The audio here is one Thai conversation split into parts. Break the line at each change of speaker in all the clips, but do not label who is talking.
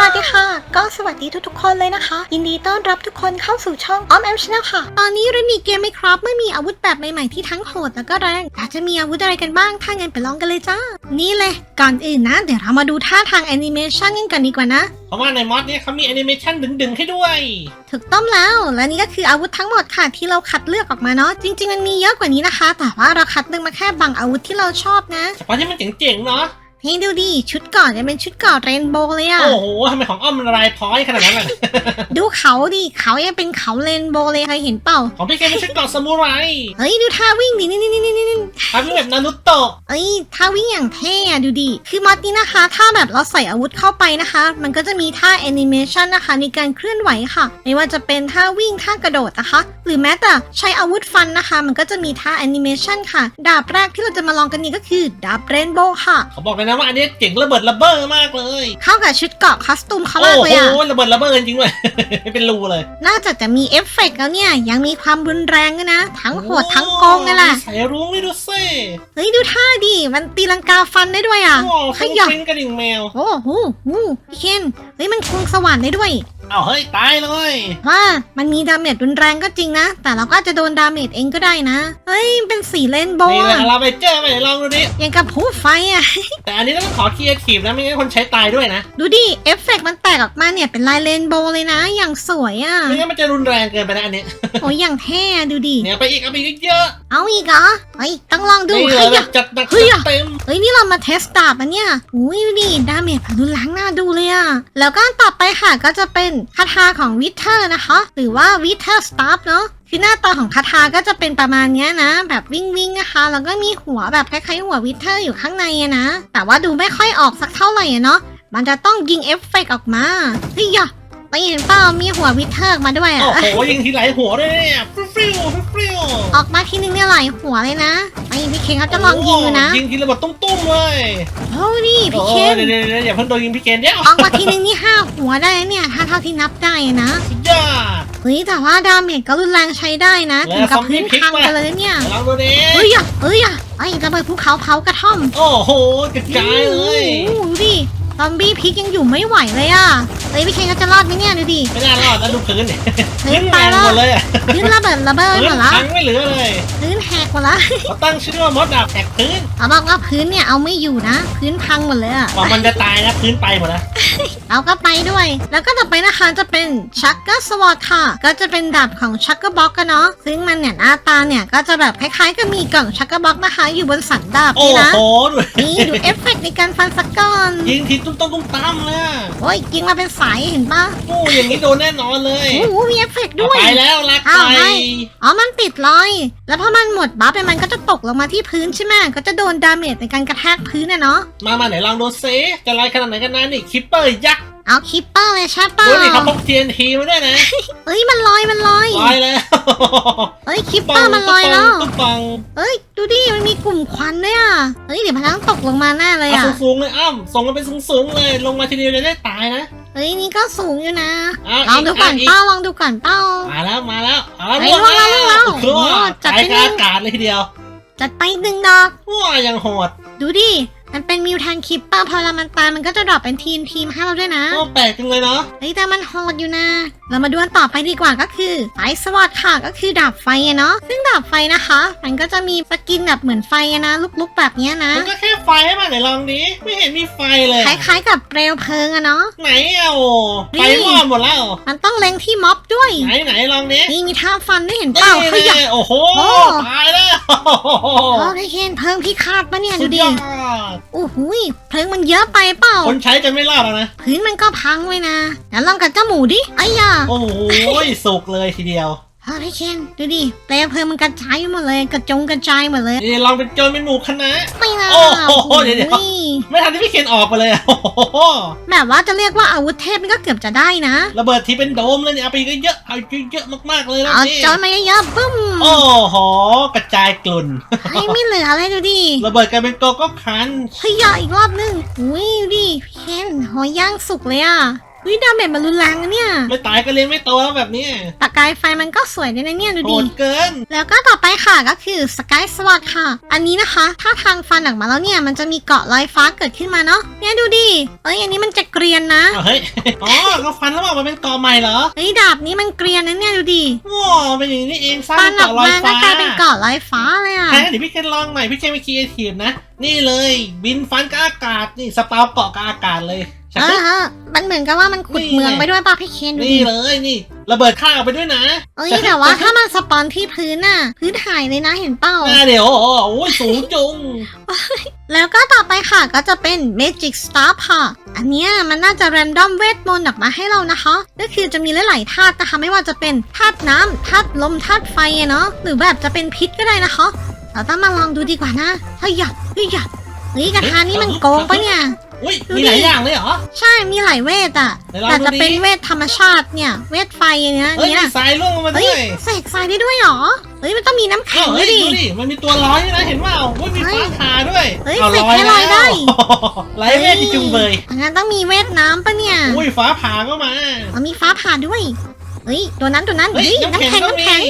สวัสดีค่ะ ก็สวัสดีทุกๆคนเลยนะคะ ยินดีต้อนรับทุกคนเข้าสู่ช่องออมแอมช n แนลค่ะ ตอนนี้เรามีเกมไหมครับไม่มีอาวุธแบบใหม่ๆที่ทั้งโหดแล้วก็แรงแต่จะมีอาวุธอะไรกันบ้าง ถ้างั้นไปลองกันเลยจ้า นี่เลย ก่อนอื่นนะ เดี๋ยวเรามาดูท่าทางแอนิเมชันกันก่อนดีกว่านะ
เพราะว่าในมอดเนี่ยเขามีแอนิเมชันดึงๆให้ด้วย
ถูกต้องแล้ว และนี่ก็คืออาวุธทั้งหมดค่ะที่เราคัดเลือกออกมาเนาะ จริง ๆ มันมีเยอะกว่านี้นะคะ แต่ว่าเราคัดเลือกมาแค่บางอาวุธที่เราชอบนะ
เฉพาะที่มันเจ๋งๆเนาะ
ให้ดูดิชุดก่อนจะเป็นชุดก่อนเรนโบว์เลยอะ
โอ้โหทำไมของอ้อมมันลายพร้อยขนาดนั้นล่ะ
ดูเขาดิเขายังเป็นเขาเรนโบว์เลยเคยเห็นเปล่า
ของพี่เกมเป็นชุดเกราะซามูไร
เฮ้ยดูท่าวิ่งดินี่นี่นี่นี่นี่
ทำเป็นแบบนารุโตะ
เอ้ยท่าวิ่งอย่างเท่อะดูดิคือมอดนี้นะคะ ถ้าแบบเราใส่อาวุธเข้าไปนะคะ มันก็จะมีท่าแอนิเมชันนะคะในการเคลื่อนไหวค่ะ ไม่ว่าจะเป็นท่าวิ่งท่ากระโดดนะคะ หรือแม้แต่ใช้อาวุธฟันนะคะ มันก็จะมีท่าแอนิเมชันค่ะ ดาบแรกที่เราจะมาลองกันนี้ก็คือดาบเรนโบว์ค่ะ
เขาบอกเลยนะว่าอันนี้เจ๋งระเบิดระเบ้อมากเลย
เข้ากับชุดเกราะคอสตูมเขา
โอ้
มาก
โห
เลยอะ
ระเบิดระเบ้อจริงๆด้วยเป็นรูเลย
นอกจากจะมีเอฟเฟกต์แล้วเนี่ย ยังมีความรุนแรงด้วยนะ ทั้งโหดทั้งโกงเลยแหละ
ใส่รุ้งนี่ดูสิ
เฮ้ยดูท่าดิ มันตีลังกาฟันได้ด้วยอะ
โอ้
ข
ฟิง
ยับ
ฟิงกระดิ่งแมว
โอ้โหหูพี่เคนเฮ้ยมันควงสว่านได้ด้วย
เอาเฮ้ยตายเลย
ว่ามันมีดาเมจรุนแรงก็จริงนะ แต่เราก็อาจจะโดนดาเมจเองก็ได้นะ เฮ้ยเป็นสีเลนโบ
นี่
ว์
แหละ
อะ
เราไปเจอไปเดี๋ยวลองดูดิ
ยังกับผู้ไฟอะ
แต่อันนี้ต้องขอคีเอทีฟนะไม่งั้นคนใช้ตายด้วยนะ
ดูดิเอฟเฟกต์มันแตกออกมาเนี่ยเป็นลายเลนโบว์เลยนะ อย่างสวยอะ
ไม่งั้นมันจะรุนแรงเกินไปนะอันนี้
โอ้ยอย่างเท่อะดูดิ
เนี่ยไปอีกเอาไปอีกเยอะ
เอาอีกเหรอเฮ้ยต้องลองดู
นี่
ข
เลยแบ
ยับบ
จัดหนัก
เฮ้ย
จัดเต็ม
เฮ้ยนี่เรามาเทสดาบอันเนี่ยอุ้ยดูดิดาเมจผ่านรุนแรงน่าดูเลยอะแล้วก็ต่อไปค่ะก็จะเป็นคาถาของวิเทอร์นะคะ หรือว่าวิเทอร์สตาร์เนาะคือหน้าตาของคาถาก็จะเป็นประมาณนี้นะ แบบวิ่งวิ่งนะคะแล้วก็มีหัวแบบคล้ายๆหัววิเทอร์อยู่ข้างในนะ แต่ว่าดูไม่ค่อยออกสักเท่าไหร่อะเนาะมันจะต้องยิงเอฟเฟกต์ออกมาเฮ้ยยะ ไปเห็นเปล่ามีหัววิเทอร์ออกมาด้วยอะ
โอ้โหยิงทีไหลหัวด้วยเนี่ยฟริ้วฟริ้วฟริ้ว
ออกมาทีนึงเนี่ยหลายหัวเลยนะไอ้พี่เคนเขาจะลองยิงดูนะ
ยิงทีระเบิดตุ้มๆเลย
โอ้นี่พี่
โอ้
เคน
เดี๋ยวเดี๋ยวเดี๋ยวอย่าเพิ่งโดนยิงพี่เคนเดี๋ยว
ออกมาทีนึงนี่ห้าหัวได้นะเนี่ยถ้าเท่าที่นับได้อะนะ
สุดยอด
เฮ้ยแต่ว่าดาเมจก็รุนแรงใช้ได้นะ
แล้ว
ถึงกับ
ซอมบี้
พื้น
พลิก
พัง
มา
ไปเลยนะเนี่ย
ลองดูดิ
เฮ้ยอะเฮ้ยอะไอ้ระเบิดภูเขาเผากระท่อม
โอ้โหกระจายเลย
โอ้โหดูดิ ซอมบี้พลิกยังอยู่ไม่ไหวเลยอะเฮ้ยพี่เคนเขาจะรอดไหมเนี่ยดูดิ
ไม่น่ารอดแล้วดูพื้นเนี่ย
พื้
พื้
น
น
ตาย
แรง
แล้ว
หมดเลยอะ
พื้นระเบิดระเบิด
พื้
หม
น
ดละ
พังไม่เหลือเลย
พื้นแหกหมดละ
เขาตั้งชื่อว่ามดดาบแตกพื้น
เขาบอกว่าพื้นเนี่ยเอาไม่อยู่นะ พื้นพังหมดเลยอะ
กว่ามันจะตายนะพื้นไปหมดแล้ว
เราก็ไปด้วย แล้วก็ต่อไปนะคะจะเป็นชักเกอร์สวอตค่ะ ก็จะเป็นดาบของชักเกอร์บ็อกกันเนาะ ซึ่งมันเนี่ยหน้าตาเนี่ยก็จะแบบคล้ายๆ กับมีกล่องชักเกอร์บ็อกนะคะ อยู่บนสันดาบ
โอ้
นี่นะ
โหดู
นี่ดูเอฟเฟกต์ในการฟันสักก้อน
ยิงทีตุ้มต้มตุ้มตั้มเลยอะ
โอ้ยยิงมาเป็นสายเห็นปะ
โอ้อย่างนี้โดนแน่นอนเลย
โอ้โหมีเอฟเฟกต์
เอา
ด้วย
ไปแล้วรัก
อ้าว
ไป
ไม่ อ๋อ มันติดรอย แล้วพอมันหมดบัฟไปมันก็จะตกลงมาที่พื้นใช่ไหมก็จะโดนดาเมจในการกระแทกพื้นน่ะเนาะ
มามาไหนลองดูซิจะลายขนาดไหนกันนะนี่คิปเปอร์ยักษ์
เอาคิปเปอร์เลยใช่ปะ
ดูนี่เขาพก TNT มาด้วยนะ
เอ้ยมันลอยมันลอย
ลอยแล้ว
เอ้ยคิปเปอร์มันลอยแล้ว
ตุ๊บปัง
เอ้ยดูดิมันมีกลุ่มควันด้วยอะเฮ้ยเดี๋ยวมันต้องตกลงมาแน่เลย
เอา
อะ
สูงๆเลยอ้ำส่งกันไปสูงๆเลยลงมาทีเดียวจะได้ตายนะ
เฮ้ยนี่ก็สูงอยู่นะ
อะ
ลองดูก่อน
อีก
เป้าลองดูก่อนเป้า
มาแล้วมาแล้วเอาแล้ว
เฮ้ย
ล่วง
ล่วงแล้ว
โอ้โห
ล่วงแล้วจั
จั
ด
ด
ไป
ก
หนึ่
ลางอากาศเลยทีเดียว
จัดไปหนึ่งดอก
ว้ายังโหด
ดูดิ มันเป็นมิวแทนคิปเปอร์พอเวลามันตายมันก็จะดรอปเป็นทีมทีมให้เราด้วยนะ
โอ้แปลกจังเลยเนาะ
เฮ้ยแต่มันโหดอยู่นะ เรามาดูกันต่อไปดีกว่าก็คือไฟสวัสดค่ะก็คือดาบไฟอะเนาะซึ่งดาบไฟนะคะ มันก็จะมีสกินแบบเหมือนไฟอะนะลุกๆแบบเนี้ยนะ
มันก็แค่ไฟให้มาไหนลองดิไม่เห็นมีไฟเลย
คล้ายๆกับเปลวเพลิงอะเนาะ
ไหนอะโอ้ไฟมอดหมดแล้ว
มันต้องเล็งที่ม็อบด้วย
ไหนไหนลองดิ
นี่มีท่าฟันด้วยเห็นเปล่า
นี่
เฮ้ย
นี่โอ้โห
โอ้
ตายแล้ว
โอ้ยเคนเพลิงพี่คาดปะเนี่ย
สุ
ดู
ด
ดิ
ยอด
โอ้โหยเพลิงมันเยอะไปเปล่า
คนใช้จะไม่รอดแล้วนะ
พื้นมันก็พังไว้นะแล้วลองกับเจ้าหมูดิไอ้ยา
โอ้โหสุกเลยทีเดียว
เฮ้ยพี่เคนดูดิเปลวเพลิงมันกระจายหมดเลยกระจงกระจายหมดเลย
นี่ลองเป็นโจรเป็นหมูคณะ
ไม่นะ
โอ้โหเดี๋ยวๆ
โอ้ย
ไม่ทันที่พี่เคนออกไปเลยอะโอ้โห
แบบว่าจะเรียกว่าอาวุธเทพมันก็เกือบจะได้นะ
ระเบิดทีเป็นโดมเลยเนี่ยเอาไปเยอะๆเอาเยอะๆมากๆเลยนะ
เอา
นี่
จอยมาเยอะๆบึ้ม
โอ้โหกระจายกลุ่น
ให้ไม่เหลือเลยดูดิ
ระเบิดกลายเป็นโกโก้คัน
เฮ้ยอย่าอีกรอบนึงอุ้ยดูดิพี่เคนหอยย่างสุกเลยอะ วิดาเมจมันรุนแรงนะเนี่ย
ไม่ตายก็เลี้ยงไม่โตแล้วแบบเนี้ย
ประกายไฟมันก็สวยด้วยนะเนี่ยดู
โห
ดิ
ดเกิน
แล้วก็ต่อไปค่ะก็คือสกายสวอตค่ะ อันนี้นะคะ ถ้าทางฟันออกมาแล้วเนี่ยมันจะมีเกาะลอยฟ้าเกิดขึ้นมาเนาะเนี่ยดูดิเอ้ยอันนี้มันจะเกรียนนะ
เอาเฮ้ย อ๋อก็ฟันแล้วออกมาเป็นกอใหม่เหรอ
เฮ้ยดาบนี้มันเกรียนนะเนี่ยดูดิ
ว้าเป็นอย่างนี้เองสร้าง
ฟันออก
เกาะลอย
มาก็
ฟ้าก
ลายเป็นเกาะลอยฟ้าเลยอะ
แค่เดี๋ยวพี่เคนลองหน่อยพี่เคนไม่คีเอทีฟนะ นี่เลย บินฟันกับอากาศนี่สปาวเกาะกับอากาศเลย ใช่
เอ
ไหม
อเออมันเหมือนกับว่ามันขุด
นี่
เมือง
ไง
ไปด้วยป่ะพี่เคนดู
นี่
ดิ
เลยนี่ ระเบิดข้างออกไปด้วยนะ
เอ้ยแต่ว่าถ้ามันสปอนที่พื้นน่ะ พื้นหายเลยนะเห็นเปล่า
หน้าเดี๋ยวโอ้โหสูงจุง
แล้วก็ต่อไปค่ะก็จะเป็น Magic Star ค่ะ อันเนี้ยมันน่าจะ random เวทมนต์ออกมาให้เรานะคะ ก็คือจะมีหลายๆธาตุนะคะ ไม่ว่าจะเป็นธาตุน้ำธาตุลมธาตุไฟอะเนาะหรือแบบจะเป็นพิษก็ได้นะคะ เราต้องมาลองดูดีกว่านะเฮ้ยหยัดเฮ้ยหยัดเฮ้ยกระทานี่มันโกงปะเนี่ย
อุ้ย
ดู
มี
ดิ
หลายอย่างเลยเหรอ
ใช่มีหลายเวทอะ
ไหนลอง
แต่จะ
ดูดิ
เป็นเวทธรรมชาติเนี่ยเวทไฟอันเนี้ย
เฮ้ย
เนี้
มี
ย
สายล่วงลงมา
เฮ้
ด้
ย
วย
เสกทรายได้ด้วยเหรอเฮ้ยมันต้องมีน้ำแข็
อ้างว
ด้
เฮ้
วยยดิ
ดูดิมันมีตัวร้อยด้วยนะเห็นเปล่าเฮ้ยมี
เฮ้ย
ฟ้าผ่าด้วย
เฮ้ย
อา
เสกให้ลอยได้
ไร้เวทที่จุงเบย
งั้นต้องมีเวทน้ำปะเนี่ย
อุ้ยฟ้าผ่าก็มา
เอามีฟ้าผ่าด้วยเฮ้ยตัวนั้นตัวนั้น
เฮ้ย
เฮ้ย
น้ำ
น้ำ
แข็
แข็
ง
ง
ก็
น้ำ
มี
แข็ง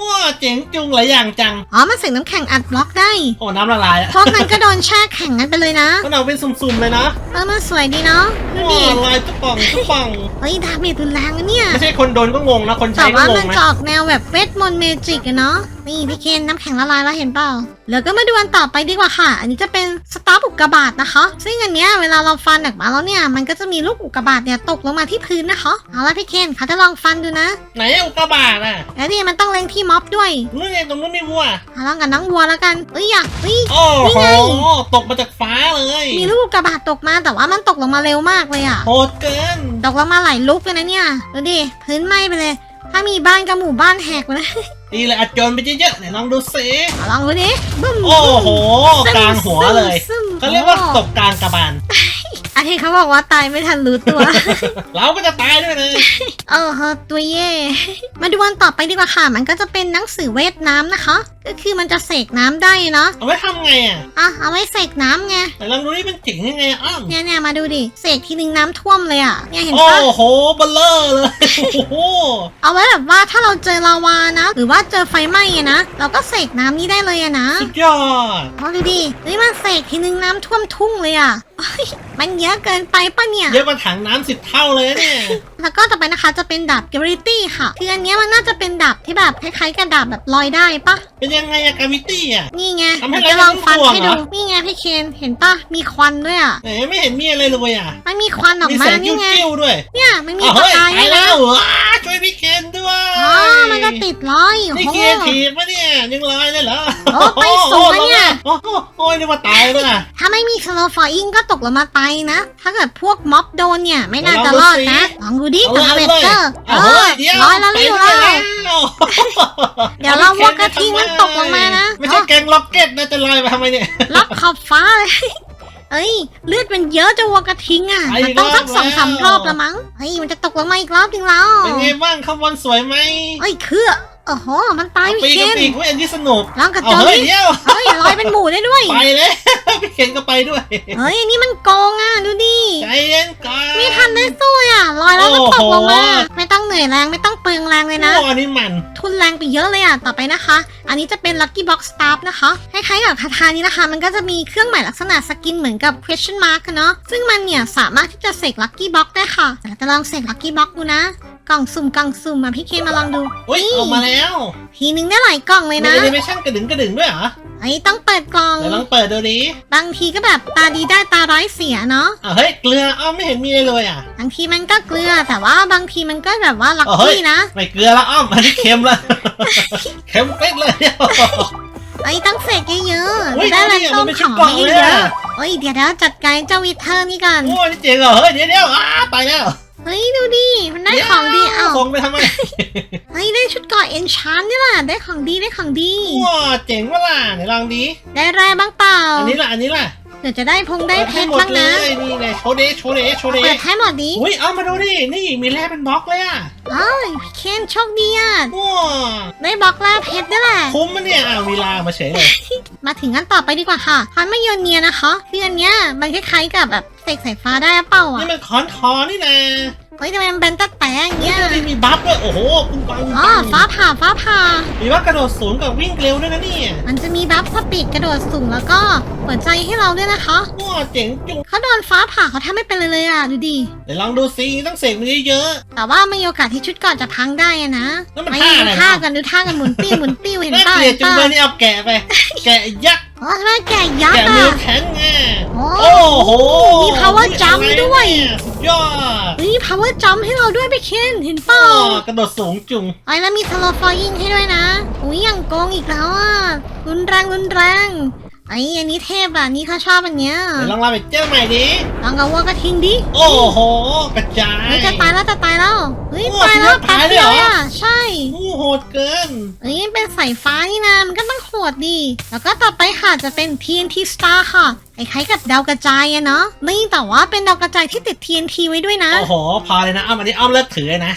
ว้าเจ๋งจุงหลายอย่างจัง
อ๋อ มันใส่น้ำแข็งอัดบล็อกได้
โอ้น้ำละลายอะ
พวกนั้นก็โดนแช่แข็งกันไปเลยนะ
มันเอาเป็นสุ่มๆเลยนะ
เออมันสวยดีเนาะดู
ว้า
ดิ
ลายตุ๊กป่องตุ๊กป่อง
เฮ้ยดาเมจรุนแรงนะเนี่ย
ไม่ใช่คนโดนก็งงนะคน
แต่
ใช้ก็
ว่างมั
ง
น
ไหม
จะออกแนวแบบเวทมนต์เมจิกอะเนาะ นี่พี่เคนน้ำแข็งละลายแล้วเห็นเปล่า แล้วก็มาดูอันต่อไปดีกว่าค่ะ อันนี้จะเป็นสตาร์อุกกาบาตนะคะ ซึ่งอันเนี้ยเวลาเราฟันออกมาแล้วเนี่ย มันก็จะมีลูกอุกกาบาตเนี่ยตกลงมาที่พื้นนะคะ เอาละพี่เคนเขาจะลองฟันดูนะ
ไหนอุกกาบาตอะ
แล้วนี่มันต้องเล็งที่ม็อบด้วย
นู่นไงตรงนู้นมีวัว
เอาลองกับน้องวัวแล้วกันเอ้ยอยากเฮ้ย
โอ้
นี่
โห
ไง
ตกมาจากฟ้าเลย
มีลูกอุกกาบาตตกมาแต่ว่ามันตกลงมาเร็วมากเลยอะ
โหดเกิน
ตกลงมาหลายลูกเลยนะเนี่ย ดูดิพื้นไหม้ไปเลย ถ้ามีบ้านกับหมู่บ้านแหกไปเลย
ดีเลยอัดโจนไปเยอะๆไหนลองดูสิ
เอาลองดูดิบึ้ม
โอ้โห
ซึม
กลางหัวเลย
ซึม
เขาเรียกว่าตกกลางกระบาล
อันที่เขาบอกว่าตายไม่ทันรู้ตัว
เราก็จะตายด้วยเลย
เออเฮอตัวเย่ มาดูวันต่อไปดีกว่าค่ะ มันก็จะเป็นหนังสือเวทน้ำนะคะ ก็คือมันจะเสกน้ำได้เนาะ
เอาไว้ทำไงอะ
อะเอาไว้เสกน้ำไง
ไหนลองดูนี่เป็นเจ๋งยังไงอะอ้อม
เนี่ยเนี่ยมาดูดิเสกทีนึงน้ำท่วมเลยอะเนี่ยเห็น
โอ้
ปะ
โหเบลเลอร์เลยโอ้โห
เอาไว้แบบว่าถ้าเราเจอลาวานะ หรือว่าเจอไฟไหม้อะนะเราก็เสกน้ำนี้ได้เลยอะนะ
สุดยอด
เอาดูดิเฮ้ยมันเสกทีนึงน้ำท่วมทุ่งเลยอะเฮ้ยมันเยอะเกินไปปะเนี่ย
เยอะกว่าถังน้ำสิบเท่าเลยนะเนี่ย
แล้วก็ต่อไปนะคะจะเป็นดาบ Gravity ค่ะ คืออันเนี้ยมันน่าจะเป็นดาบที่แบบคล้ายๆกับดาบแบบลอยได้ปะ
เป็นยังไงอะกาวิตี้อะ
นี่ไง
ทำให้
เดี๋ยวจะลองฟัน
เรา
ให้
ไม่
ดู
ต้องห่วงเหรอ
นี่ไงพี่เคนเห็นปะมีควันด้วยอะ
ไหนไม่เห็นมีอะไรเลยอะ
มันมีควันออก
มี
มา
แสง
นี่ไง
กิ้วๆด้วย
เนี่ยมันมี
อ้าว
ประ
เฮ้ย
กาย
ตา
ด้วยย
แล้
นะ
วว้าช่วยพี่เคนด้วย
อ๋อมันก็ติดร้อยโอ้
นี่
โห
เกียร์ถีบปะเนี่ยยังลอยเลยเหรอ
โอ้ไปสูงอะเนี่ย
โอ้โหโอ้ยนึกว่าตายแล้วนะ
ถ้าไม่มีสโลฟอร์อิงก็ตกลงมาตายนะ ถ้าเกิดพวกม็อบโดนเนี่ย ไม่น่าจะรอดนะ ลองดูดิกับอาเวเตอร์ เอ
เอา
อ
เฮ้ยเดี๋ยว
ร้อยแล้ว
ไป
รีบ
แล้
แล้ววเดี๋ยวเราวัวกระทิงมันตกลงมานะ
ไม่ใช่แกงล็อกเก็ตนะจะลอยไปทำไมเนี่ย
ล็อกขอบฟ้าเลยเอ้ยเลือดมันเยอะจะวัวกระทิงอะ
ไป
มันต้องสัก
รอบ
สองสาม
แล้ว
รอบละมั้งเฮ้ยมันจะตกลงมาอีกรอบนึงแล้ว
เป็นไงบ้างข้างบนสวยไหม
เอ้ยคือ โอ้โห มันตาย
ปี
พี่
ก
เคน
ปีกเว้ยอันนี้สนุก
ลองกระ
เอา
โจน
เฮ้ย
ดิ
เดี๋ยว
เฮ้ยลอยเป็นหมูได้ด้วย
ไปเลย พี่เคนก็ไปด้วย
เฮ้ยอันนี้มันโกงอะดูดิ
ใจเย็นก่อน
ไม่ทันได้สู้อะลอยแล้วก็ตกลงมา
โอ้โห
ไม่ต้องเหนื่อยแรงไม่ต้องเปลืองแรงเลยนะ
โอ้อันนี้มัน
ทุนแรงไปเยอะเลยอะ ต่อไปนะคะ อันนี้จะเป็น Lucky Box Staff นะคะคล้ายๆกับคาถานี้นะคะ มันก็จะมีเครื่องหมายลักษณะสกินเหมือนกับ question mark อะเนาะ ซึ่งมันเนี่ย สามารถที่จะเสก Lucky Box ได้ค่ะแต่เราจะลองเสก Lucky Box ดูนะ กล่องสุ่มกล่องสุ่มมาพี่เคมาลองดู
อุ้ยออกมาแล้ว
ทีนึงได้หลายกล่องเลย
มี
นะ
แอนิเมชั่นกระดึงกระดึงด้วยเหรอ
ไอ้ต้องเปิดกล่อง
เดี๋ยวลองเปิดดูดิ
บางทีก็แบบตาดีได้ตาร้ายเสียเนาะ
อะเฮ้ยเกลืออ้าวไม่เห็นมีอะไรเลยอะ
บางทีมันก็เกลือแต่ว่าบางทีมันก็แบบว่าลัค
เฮ้ย
กี้นะ
ไม่เกลือละอ้อมอันนี้เค็มละเค็มเป๊ะเลยเดียว
ไอ้ต้องเสกเยอะ
อุ๊ย
ๆได้แรน
เนี่ย
ต้
มั
ม
นเป็น
ข
ชุด
อง
กล่อง
ให้
เลย
เย
อะ
อะเฮ้ยเดี๋ยวเดี๋ยวจัดการเจ้าวิเทอร์นี่ก่อน
โอ้นี่เจ๋งเหรอเฮ้ยเดี๋ยวเดี๋ยวอ้าไปแล้ว
เฮ้ยดูดิมันได้ของดีเอ้า
ส่งไปทำไม
เฮ้ยได้ชุดเกราะเอนชานนี่แหละได้ของดีได้ของดี
ว้าเจ๋งวะล่ะไหนลองดี
ได้แร่บ้างเปล่า
อันนี้ล่ะอันนี้ล่ะ
เดี๋ยวจะได้พงได้เพ
ให้
ชร
หมด
บ้าง
เล
นะ
ยนี่เลยโชว์เดโชว์เดโชว์เด
เปิดให้หมดดิ
อุ้ยเอามาดูดิ นี่มีแร่เป็นบล็อกเลยอะ
อ้าวพี่เคนโชคดีอะ
ว้า
ได้บล็อกล่าเพชรด้วยแหละ
คุ้มมันเนี่ยอะมีลามาเฉยเลย
มาถึงกันต่อไปดีกว่าค่ะพันไม่โยนเนียนะคะคืออันเนี้ยมันคล้ายๆกับแบบเสกสายฟ้าได้หรือเปล่าอะ
นี่มันคอนคอนี่นะ
เฮ้ยทำไมมันแบนตัดแต่อย่าง
นี่
เงี้ย
ดูดิมีบัฟด้วยโอ้โหปุ้งปังปุ้ง
อ๋อ
ปัง
ฟ้าผ่าฟ้าผ่า
มีบัฟกระโดดสูงกับวิ่งเร็วด้วยนะเนี่ย
มันจะมีบัฟสปีดกระโดดสูงแล้วก็หัวใจให้เราด้วยนะคะ
ว้าเจ๋งจุง
เขาโดนฟ้าผ่าเขาแทบไม่เป็นเลยเลยอะดูดิ
เดี๋ยวลองดูซิต้องเสกมันเยอะ
แต่ว่าไม่มีโอกาสที่ชุดก่อนจะพังได้อะนะ
แล้วมัน
ไม่
ท่า
ดู
อะไร
ท่า
นะ
กันดูท่ากันหมุนปิ้วหมุนปิ้ว
ๆ
เห็น
น่า
ป่ะ
เกลีย
เห็
ด
น
จุง
ป่ะ
เลยนี่เอาแกะไป แกะยักษ์
อ๋อทำไมแก่ยัก
แกะ
ษ์
มือ
อะ
แข็งไง
โอ้
โอ้โห
มี power jump ด้วย
สุดยอด
เฮ้ย power jump ให้เราด้วยไปเคนเห็นเปล่า
อ๋อกระโดดสูงจุง
ไอ้แล้วมี slow falling ให้ด้วยนะ อุ้ยอย่างโกงอีกแล้วอะรุนแรงรุนแรง ไอ้อันนี้เทพอะนี่เขาชอบอันเนี้ย
เดี๋ยวลองลาไปเจ้าใหม่ดิ
ลองเอาวัวกระทิงดิ
โอ้โหกระจาย
เฮ้ยจะตายแล้วจะตายแล้วเฮ้ย
โอ้
ตายแล้ว
คิดว่า
แป๊บ
ตายเลย
เดียว
เหรอ
อะใช่
โอ้โหดเกิน
เอ้ยเป็นสายฟ้านี่นะมันก็ต้องโหดดี แล้วก็ต่อไปค่ะจะเป็น TNT Star ค่ะคล้ายๆกับดาวกระจายอะเนาะนี่แต่ว่าเป็นดาวกระจายที่ติด TNT ไว้ด้วยนะ
โอ้โหพอเลยนะอ้อมอันนี้อ้อมเลิกถือนะ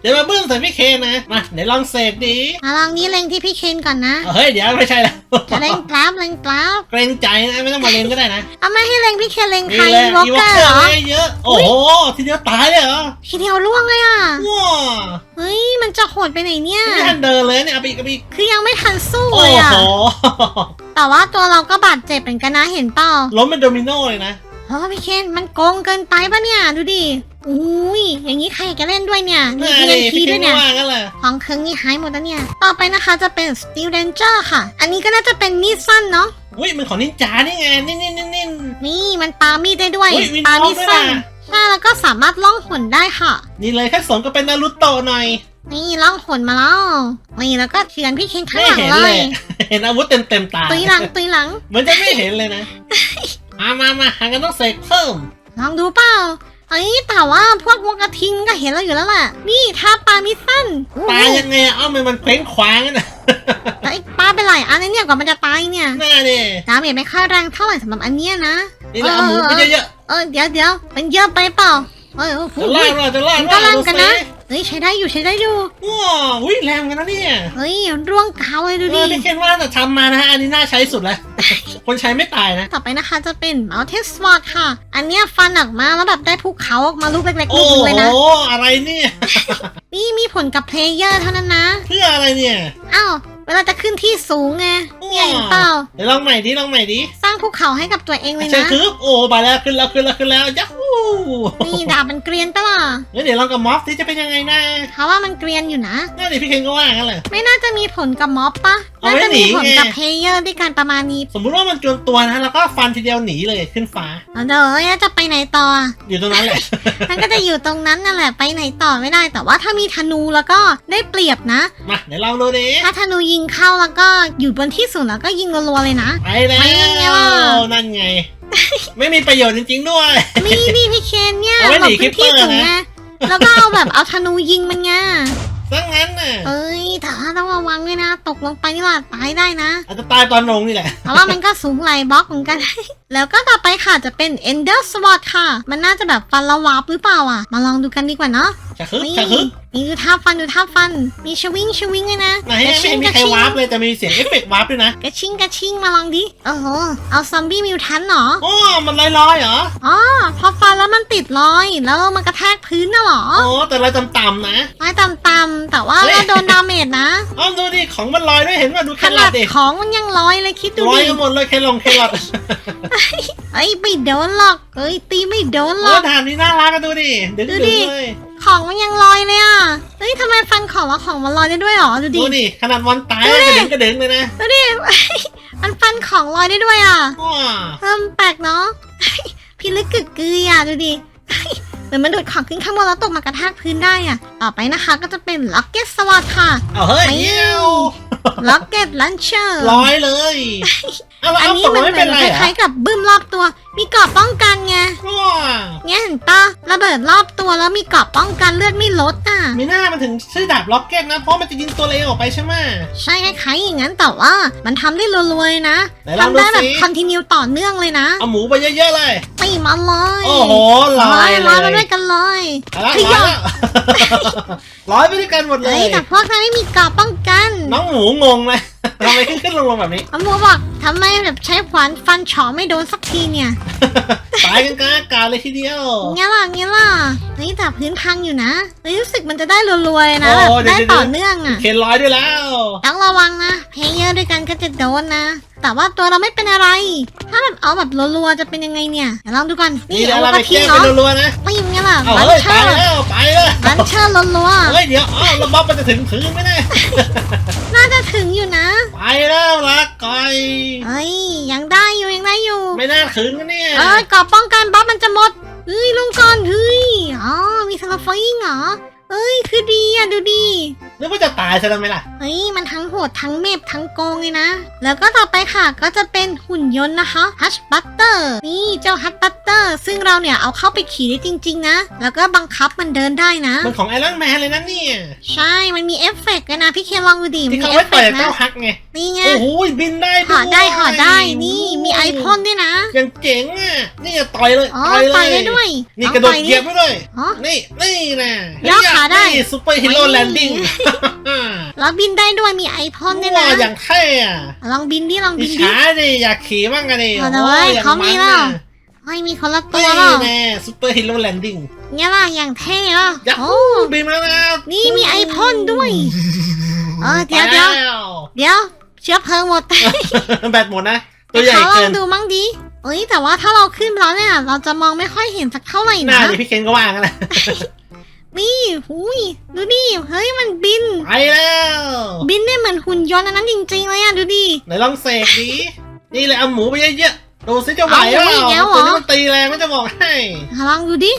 เดี๋ยวมาบึ้มใส่พี่เคนนะมาเดี๋ยวลองเสกดิ
มาลองนี้เล็งที่พี่เคนก่อนนะ
เฮ้ยเดี๋ยวไม่ใช่แล้ว
จะเล็งกราฟเล็งกราฟ
เกรงใจนะไม่ต้องมาเล่นก็ได้นะ
เอาไม่ให้เล็งพี่เคนเล็ง
นี่
ใคร
เลย
วอล
อี
เก
วอ
อ
ล
ร์
เกอ
เหร
ร์
อ
เลยเยอะโอ้โหทีเดียวตายเลยเหรอ
ทีเดียวล่วงเลยอะ
ว้า
เฮ้ยมันจะโหดไปไหนเนี่ย
ไม่ทันเดินเลยเนี่ยเอาไปอีกเอาไปอีก
คือยังไม่ทันสู้
โอ้
เลยอะ
โห
แต่ว่าตัวเราก็บาดเจ็บเหมือนกันนะเห็นเปล่า
ล้มเป็นโดมิโนเลยนะ
เพราะว่าพี่เคนมันโกงเกินไปปะเนี่ยดูดิอุ้ยอย่างนี้ใครจะเล่นด้วยเนี่ยมี
น่าดิ
TNT
พี่
ด้วยเนี่ย
ว่างั้นแหละ
ของเครื่องนี่หายหมดแล้วเนี่ย ต่อไปนะคะจะเป็น Steel Ranger ค่ะ อันนี้ก็น่าจะเป็นมีดสั้นเนาะ
อุ้ยมันของนินจานี่ไงนิ่นนิ่นนิ่นนิ่น
นี่มันปามีดได้ด้วย
อุ๊ยมี
ปามีดสั้น
น้องด้วยนะ
ใช่แล้วก็สามารถล่องหนได้ค่ะ
นี่เลยแค่สมก็เป็นนารุโตะหน่อย
นี่ล่องหนมาแล้วนี่แล้วก็เฉือนพี่เคนข้าง
ไม่
หลัง
เห็น
เล
เลยยเห็นอาวุธเต็มเต็มๆตา
ตุยหลังตุยหลัง
เหมือนจะไม่เห็นเลยนะ มามามาหากันต้องเสกเพิ่ม
ลองดูเปล่าเอ้ยแต่ว่าพวกวงกระทิงก็เห็นเราอยู่แล้วแหละนี่ถ้าปลามีดสั้น
ตายยังไงอะเอ้ามันมันเคว้งคว้างอะนะ
แต่ไอ้ปลาเป็นไรอันนี้เนี่ยกว่ามันจะตายเนี่ย
หน้าดิ
ดาเมจไม่ค่อยแรงเท่าไหร่สำหรับอันเนี้ยนะ
นี่นะเอาหมูไปเยอะ
เออเดี๋ยวเดี๋ยวมันเยอะไปเปล่าเออโอ้
ๆ
โห
จะล่าเราจะล่า
มันก็
เรา
แรงกันนะ
ดูสิ
เฮ้ยใช้ได้อยู่ใช้ได้อยู่
ว้าวอุ้ยแรงกันนะเนี่ย
เฮ้ยร่วงกาวเลยดู
เอ
ดิ
อพี่เคนว่าแต่ทำมานะฮะอันนี้น่าใช้สุดแล้ว คนใช้ไม่ตายนะ
ต่อไปนะคะจะเป็น Mountain Sword ค่ะ อันเนี้ยฟันออกมาแล้วแบบได้ภูเขาออกมาลูกเล็กๆลู
โอ้
ก
โห
นึงเลยนะ
อะไรเนี่ย
นี่มีผลกับเพลเยอร์เท่านั้นนะ
เพื่ออะไรเนี่ย
อ้าว เวลาจะขึ้นที่สูงไงเนี่ยเห็นเปล่า
เดี๋ยวลองใหม่ดิลองใหม่ดิ
สร้างภูเขาให้กับตัวเองเลย
เชิญ
นะ
คือโอ้ไปแล้วขึ้นแล้วขึ้นแล้วขึ้นแล้วยัฮู
นี่ดาบมันเกรียนปะล่ะ
แล้วเดี๋ยวลองกับมอฟที่จะเป็นยังไงนะ
เขาว่ามันเกรียนอยู่นะ
น่าดิพี่เคนก็ว่างั้นแหละ
ไม่น่าจะมีผลกับม็อบปะ
เอา
น่า
ไว้
จะมีผล
หนีไง
กับเพลเยอร์ด้วยการประมาณนี้
สมมุติว่ามันจวนตัวนะแล้วก็ฟันทีเดียวหนีเลยขึ้นฟ้า
เอาเดี๋ยวแล้วจะไปไหนต่ออะ
อยู่ตรงนั้นแหละ
มันก็จะอยู่ตรงนั้นนั่นแหละไปไหนต่อไม่ได้แต่ว่าถ้ามีธนูแล้วก็ได้เปรียบนะ
มาเดี๋ยวลองดูดิ
ถ้าธนูยิงเข้าแล้วก็อยู่บนที่สูงแล้วก็ยิงรัวๆเลยนะ
ไปแล้
ไปไงล่ะ
วนั่นไง ไม่มีประโยชน์จริงๆด้วย
นี่นี่พี่เคนเนี่ย
เอาไว้
หล
หนี
บพื้นที่
Creeper
สูง
นะ
ไงแล้วก็เอาแบบเอาธนูยิงมันไง
ซะงั้นน่ะ
เอ้ยแต่ว่าต้องระวังด้วยนะ ตกลงไปนี่ว่าตายได้นะ
อาจจะตายตอนลงนี่แหละ
แต่ว่ามันก็สูงไหลายบล็อกเหมือนกัน แล้วก็ต่อไปค่ะจะเป็น Ender Sword ค่ะ มันน่าจะแบบฟันละวับหรือเปล่าอะ มาลองดูกันดีกว่าเนาะ
จะคึก
นี่
จะคึก
นี่ดูท่าฟันดูท่าฟัน มีชวิงชวิงเลยนะ
ไหน
กระ
ไม่
ชิ
เห็
ง
นมี
กระ
ใคร
ชิง
วาร์ปเลยแต่มีเสียงเอฟเฟกต์วาร์ปด้วยนะ
กระชิงกระชิงมาลองดิ โอ้โห เอาซอมบี้มิวทันเหรอ
อ๋อมันลอยๆเหรอ
อ๋อ พอฟันแล้วมันติดรอย แล้วมันกระแทกพื้นน่ะเหรอ
อ๋อ แต่ลอยต่ำๆนะ
ไม้ต่ำๆแต่ว่า
เฮ้ย
เราโดนดาเมจนะ
อ๋อ ดูดิ ของมันลอยด้วยเห็นว่าดูแค
ข
รอ
นา
ท
ด
ดิ
ของมันยังลอยเลยคิดดู
ลอย
ดิ
กันหมดเลยแคลงแครอท
เอ้ยไม่โดนหรอกเอ้ยตีไม่โดนหร
โอ้
อก
ถามนี่น่ารักกันดูดิดึง
ดู
ๆ
ดิ
เลย
ของมันยังลอยเลยอะเฮ้ยทำไมฟันของแล้วของมันลอยได้ด้วยหรอดูดิ
ดูดิขนาดวันตาย
ดู
ก
ดิ
ระเด็นกระเด็นเลยนะ
ดูดิ มันฟันของลอยได้ด้วยอะ
ว้า
เพิ่มแปลกเนาะ พี่ลึกกึกกืออะดูดิ เหมือนมันดูดของขึ้นข้างบนแล้วตกมากระแทกพื้นได้อะ ต่อไปนะคะก็จะเป็นล็อกเก็ตสวัสดค่ะ
เอาเฮ้ย
ไป
เยี่ยว
ล็อกเก็ตลันเชอร์
ลอยเลย เอาแล้ว
อัน
เอา
นี้
ตก
มั
มาน
เห
ไม่
มื
เป็
อนน
ไร
ค
เหรอ
ล้ายๆกับบึ้มรอบตัวมีเกราะป้องกันไง
ว้า
เนี่ยเห็นปะระเบิดรอบตัวแล้วมีเกราะป้องกันเลือดไม่ลดอะ
มีหน้ามันถึงชื่อดาบล็อกเก็ตนะ เพราะมันจะยิงตัวเองออกไปใช่ไหม
ใช่คล้ายๆอย่างนั้นแต่ว่ามันทำได้รัวๆเลยนะ
ไหนลองดู
ทำได้แบบ
สิ
คอนติเนียต่อเนื่องเลยนะ
เอาหมูไปเยอะๆเลย
ตีมาเลย
โอ้โหลอย
ล
เล
อยมา
ย
ด้วยกันเลย
เอาละ
ข
ร้อย
ยับ
แล้วร้อยไปด้วยกันหมดเล
เฮ้
ย
ย แต่พวกนั้นไม่มีเกราะป้องกัน
น้องหมูงงเลยทำไมขึ้นขึ้นลงลงแบบนี้
อมูบอกทำไมแบบใช้ขวานฟันเฉาะไม่โดนสักทีเนี่ย
ตายกันกลางอากาศเลยทีเดียว
เงี้ยล่ะเงี้ยล่ะเฮ้ยแต่พื้นพังอยู่นะเฮ้ยรู้สึกมันจะได้รัวๆนะ
โอ้
แบบ
เดี๋ยว
ได้
เดี๋ยว
ต่อเนื่องอะ
เคนร้อยด้วยแล้ว
ต้องระวังนะเพลเยอร์ด้วยกันก็จะโดนนะ แต่ว่าตัวเราไม่เป็นอะไร ถ้าแบบเอาแบบรัวๆจะเป็นยังไงเนี่ยเดี๋ยวลองดูก่อนนี่
นี่เดี๋ยว
เอา
เรา
ก
ไป
ระทิ
แก้
ง
ไป
เหรอ
รัวๆนะ
ไม่อย่างเงี้ยล่ะ
เอา
บัน
เฮ้ย
เช
ไป
อร์
แล้วไปแล้ว
บันเชอร์รัว
เฮ้ยเดี๋ยวอ้าวแล้วบ๊อบมันจะถึงพื้นไหมเนี่ย
ๆน่าจะถึงอยู่นะ
ไปแล้วลักก่อย
เฮ้ยยังได้อยู่ยังได้อยู่
ไม่น่าถึงนะเนี่ย
เอ้ยกรอบป้องกันบ๊อบมันจะหมดเฮ้ยลงก่อนเฮ้ยอ๋อมีสลับไฟยิงเหรอเอ้ยคือดีอะดูดี
นึกว่าจะตายซะแล้วไหมล่ะ
เฮ้ยมันทั้งโหดทั้งเมพทั้งโกงเลยนะ แล้วก็ต่อไปค่ะก็จะเป็นหุ่นยนต์นะคะฮัชบัตเตอร์นี่เจ้าฮัชบัตเตอร์ซึ่งเราเนี่ยเอาเข้าไปขี่ได้จริง ๆ นะ แล้วก็บังคับมันเดินได้นะ
มันของไอรอนแมนเลยนะเนี่ย
ใช่มันมีเอฟเฟกต์ด้วยนะพี่เคนลองดูดิมัน
ที่
มี
เขา
เอ
ไว้
ฟเฟ
ต่อย
กต์
เจ้า
นะ
ฮักไง
นี่ไง
โอ้โหบินได้
ห
ด้วย
อได้หอได้นี่มีไอพ่นด้วยนะ
ยังเจ๋งอะนี่จะต่อยเลย
อ๋อ
ต่อยเลย
ต่อยได้ด้วย
นี่
อ๋อก
ระโดด
ต่อย
เหยียบไปด้วย
อ๋อ
นี่นี่นะ
ย่อขาได้
นี่ซูเปอร์ฮีโร่
ไม่
แลนดิ้ง
แล้วบินได้ด้วยมีไอพ่นด้วย
ว้า
นะ
อย่างเท่อะ
ลองบินดิลอง
อิ
บิ
จ
นดิ
ฉาดิอยากขี่บ้างกันดิ
เอาแต่ว่า
โอ้ยอย่าง
เขามี
น
แล้ว
น่ะ
เฮ้ยมีคนละตั
นี่
วแล้ว
แน่ซูเปอร์ฮีโร่แลนดิ้ง
เนี่ยล่ะอย่างเท่แล้ว
ยัก
โอ้
บินมาแล้ว
นี่มีไอพ่นด้วยเออเดี๋ยวเดี๋ยว
ไปแล้ว
เดี๋ยวเชื้อเพลิงหมด
แบตหมดนะตัวใหญ่
เขาลอ
เกิ
ง
น
ดูมั่งดิเอ้ยแต่ว่าถ้าเราขึ้นไปแล้วเนี่ย เราจะมองไม่ค่อยเห็นสักเท่าไหร่
หน้า
นะ
ดิพี่เคนก็ว่างกันแหละ
นี่หุยดูดิเฮ้ยมันบิน
ไปแล้ว
บินได้เหมือนหุ่นยนต์อันนั้นจริงๆเลยอะดูดิ
ไหนลองเสกดิ นี่เลยเอาหมูไปเยอะๆ ดูสิจะไหวเป
เอาหมู
ล่า
อีกแล้วเหรอ
ตัวนี้มันตีแรงมันจะบอกให้
ลองดูดิ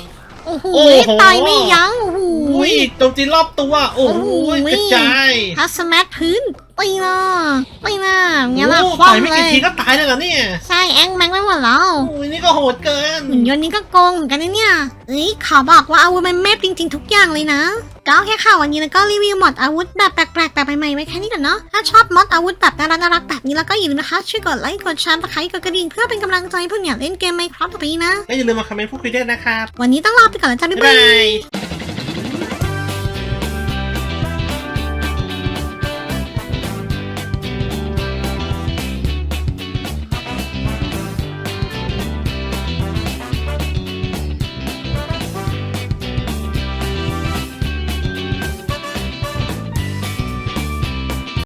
โอ้โห
โอ้โห
ตายไม่ยั้ง โอ้โห
อุ้ยโจมตีรอบตัวโอ้โห
โอ้โห
กระจาย
ทัสแมทพื้น ไปนะไปนะงั้นละ
โอ้
คว่ำ
ต่อยไม่
เล
กี่
ย
ทีก็ตายเลยเหรอเนี่ย
ใช่แองแมงไม่หมดแล้ว
โอ้ยนี่ก็โหดเกิน
หุ่นยนต์นี้ก็โกงเหมือนกันนะเนี่ยเอ้ยขอบอกว่าอาวุธมันแมบจริงๆทุกอย่างเลยนะ ก็แค่ข่าววันนี้แล้วก็รีวิวมอดอาวุธแบบแปลกๆแบบใหม่ๆไว้แค่นี้ก่อนเนาะถ้าชอบมอดอาวุธแบบน่ารักน่ารักๆแบบนี้แล้วก็อย่าลืมนะคะช่วยกดไลค์กดแชร์กดไลค์กดกระดิ่งเพื่อเป็นกำลังใจให้เพื่อนอยากเล่นเกมไมค์ครับต่อไปนี้นะ
ก็อย่าลืมมาคอมเมนต์พูดคุยด้วยนะครับ
วันนี้ต้องลาไปก่อนแล้วจ้าบ๊าย
บ๊าย
บา
บาย ย